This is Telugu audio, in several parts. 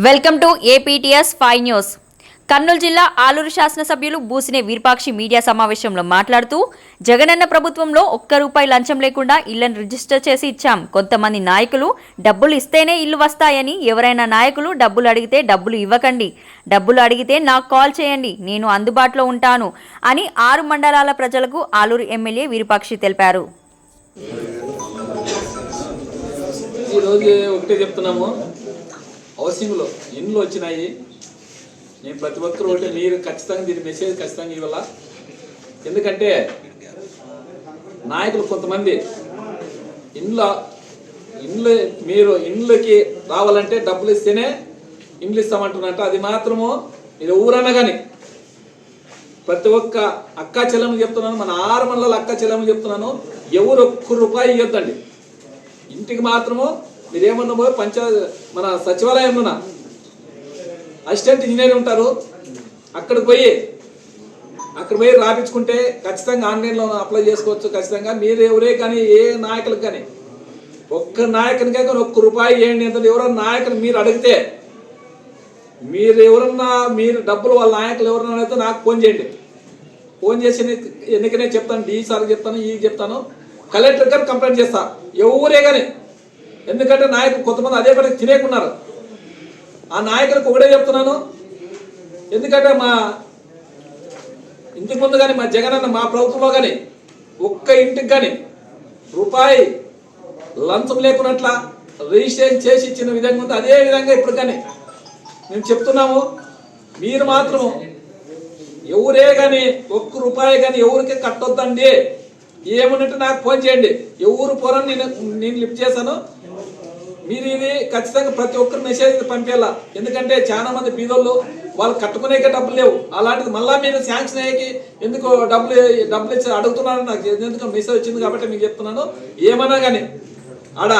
Welcome to APTS five news. Kurnool జిల్లా ఆలూరు శాసనసభ్యులు బూసినే వీర్పాక్షి మీడియా సమావేశంలో మాట్లాడుతూ జగనన్న ప్రభుత్వంలో ఒక్క రూపాయి లంచం లేకుండా ఇళ్ళను రిజిస్టర్ చేసి ఇచ్చాం. కొంతమంది నాయకులు డబ్బులు ఇస్తేనే ఇల్లు వస్తాయని ఎవరైనా నాయకులు డబ్బులు అడిగితే డబ్బులు ఇవ్వకండి. డబ్బులు అడిగితే నాకు కాల్ చేయండి. నేను అందుబాటులో ఉంటాను అని ఆరు మండలాల ప్రజలకు ఆలూరు ఎమ్మెల్యే వీరపాక్షి తెలిపారు. ఈరోజు ఒకటే చెప్తున్నాము. హౌసింగ్లో ఇండ్లు వచ్చినాయి. నేను ప్రతి ఒక్కరు ఒకటి మీరు ఖచ్చితంగా దీని మెసేజ్ ఖచ్చితంగా ఇవ్వాల? ఎందుకంటే నాయకులు కొంతమంది ఇండ్ల ఇండ్లు మీరు ఇండ్లకి రావాలంటే డబ్బులు ఇస్తేనే ఇండ్లు ఇస్తామంటున్నట్టు. అది మాత్రము మీరు ఊరన్నా కానీ ప్రతి ఒక్క అక్క చెల్లెము చెప్తున్నాను. మన ఆరు మండల అక్క చెల్లెము చెప్తున్నాను. ఎవరు ఒక్క రూపాయి ఇవ్వద్దండి ఇంటికి మాత్రము మీరేమన్నా పోయి పంచ మన సచివాలయంలోన అసిస్టెంట్ ఇంజనీర్ ఉంటారు. అక్కడికి పోయి అక్కడ పోయి రాపించుకుంటే ఖచ్చితంగా ఆన్లైన్లో అప్లై చేసుకోవచ్చు. ఖచ్చితంగా మీరు ఎవరే కానీ ఏ నాయకులకు కానీ ఒక్క నాయకునికే కానీ ఒక్క రూపాయి ఏంటి ఎంత ఎవరైనా నాయకులు మీరు అడిగితే మీరు ఎవరన్నా మీరు డబ్బులు వాళ్ళ నాయకులు ఎవరన్నా అడిగితే నాకు ఫోన్ చేయండి. ఫోన్ చేసి ఎన్నికనే చెప్తాను డి చెప్తాను ఈ చెప్తాను. కలెక్టర్ గారు కంప్లైంట్ చేస్తా. ఎవరే కానీ ఎందుకంటే నాయకులు కొంతమంది అదే పని తినేకున్నారు. ఆ నాయకులకు ఒకటే చెప్తున్నాను. ఎందుకంటే మా ఇంటికి ముందు కానీ మా జగనన్న మా ప్రభుత్వంలో కానీ ఒక్క ఇంటికి కానీ రూపాయి లంచం లేకున్నట్ల రిజిస్ట్రేషన్ చేసి ఇచ్చిన విధంగా ఉంది. అదే విధంగా ఇప్పుడు కానీ మేము చెప్తున్నాము మీరు మాత్రం ఎవరే కానీ ఒక్క రూపాయి కానీ ఎవరికి కట్టొద్దండి. ఏమన్నట్టు నాకు ఫోన్ చేయండి. ఎవరు పోరని నేను నేను లిఫ్ట్ చేశాను. మీరు ఇది ఖచ్చితంగా ప్రతి ఒక్కరు మెసేజ్ పంపేలా ఎందుకంటే చాలా మంది బీదోళ్ళు వాళ్ళు కట్టుకునేకే డబ్బులు లేవు. అలాంటిది మళ్ళా మీరు శాంక్షన్ అయ్యేకి ఎందుకు డబ్బులు డబ్బులు ఇచ్చి అడుగుతున్నారని నాకు ఎందుకు మెసేజ్ వచ్చింది కాబట్టి మీకు చెప్తున్నాను. ఏమన్నా కానీ ఆడ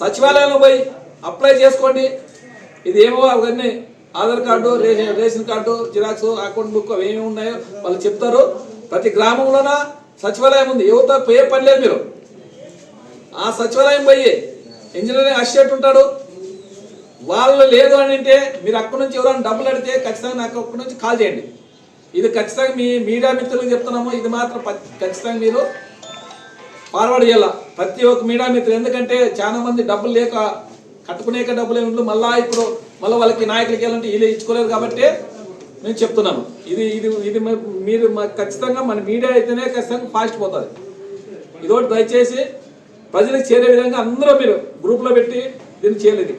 సచివాలయంలో పోయి అప్లై చేసుకోండి. ఇది ఏమో అవన్నీ Aadhaar card ration ration card xerox account book అవి ఏమి ఉన్నాయో వాళ్ళు చెప్తారు. ప్రతి గ్రామంలోనా సచివాలయం ఉంది. యువత పోయే పని లేదు మీరు. ఆ సచివాలయం పోయి ఇంజనీరింగ్ అసిస్టెంట్ ఉంటాడు. వాళ్ళు లేదు అని అంటే మీరు అక్కడి నుంచి ఎవరైనా డబ్బులు అడిగితే ఖచ్చితంగా నాకు అక్కడి నుంచి కాల్ చేయండి. ఇది ఖచ్చితంగా మీ మీడియా మిత్రులకు చెప్తున్నాము. ఇది మాత్రం ప- ఖచ్చితంగా మీరు ఫార్వర్డ్ చేయాల? ప్రతి ఒక్క మీడియా మిత్రులు. ఎందుకంటే చాలా మంది డబ్బులు లేక కట్టుకునేక డబ్బులు ఏమి మళ్ళా ఇప్పుడు మళ్ళీ వాళ్ళకి నాయకులకి వెళ్ళాలంటే వీళ్ళు ఇచ్చుకోలేదు కాబట్టి మేము చెప్తున్నాము ఇది ఇది ఇది మీరు మాకు ఖచ్చితంగా మన మీడియా అయితేనే ఖచ్చితంగా ఫాస్ట్ పోతుంది. ఇదోటి దయచేసి ప్రజలకు చేరే విధంగా అందరూ మీరు గ్రూప్లో పెట్టి దీన్ని చేయలేదు.